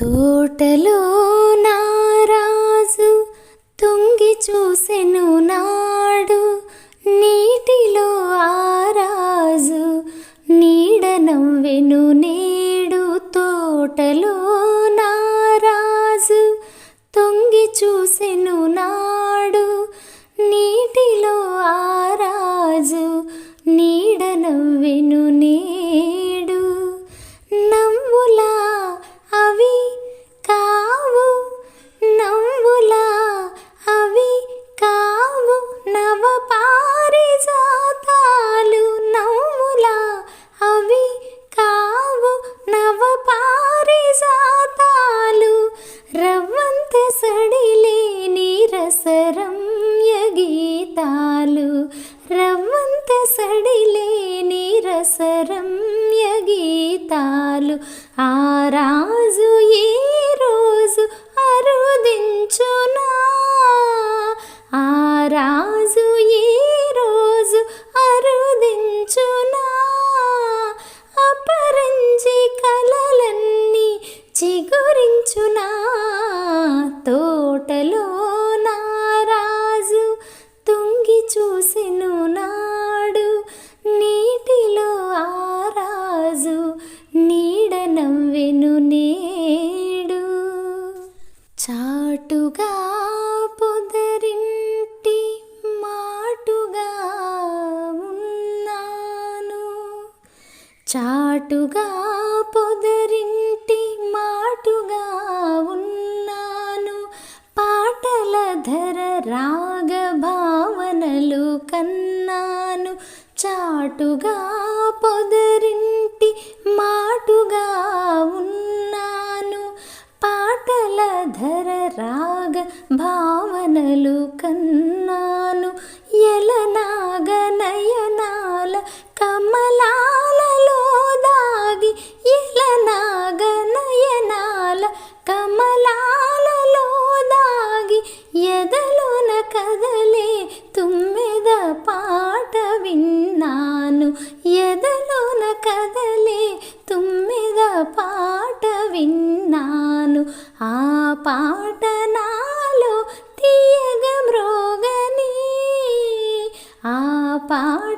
తోటలో నారాజు తొంగి చూసెను నాడు నీటిలో ఆరాజు నీడనం వెను నేడు తోటలో నారాజు తొంగి చూసెను సడిలే సడిలేని గీతాలు ఆ రాజు ఈ రోజు అరుదించునా? ఆ రాజు ఈ రోజు అరుదించునా? అపరంజి కలలన్నీ చిగు నేడు చాటుగా పొదరింటి మాటుగా ఉన్నాను. చాటుగా పొదరింటి మాటుగా ఉన్నాను. పాటల ధర రాగ భావనలు కన్నాను. చాటుగా పొద భావనలు కన్నాను. ఎలనాగ నయనాల కమలాలలో దాగి ఎలనాగ నయనాల కమలాలలో దాగి ఎదలోన కదలే తుమ్మెద పాట విన్నాను. ఎదలోన కదలే తుమ్మెద పాట విన్నాను. ఆ పాట పాట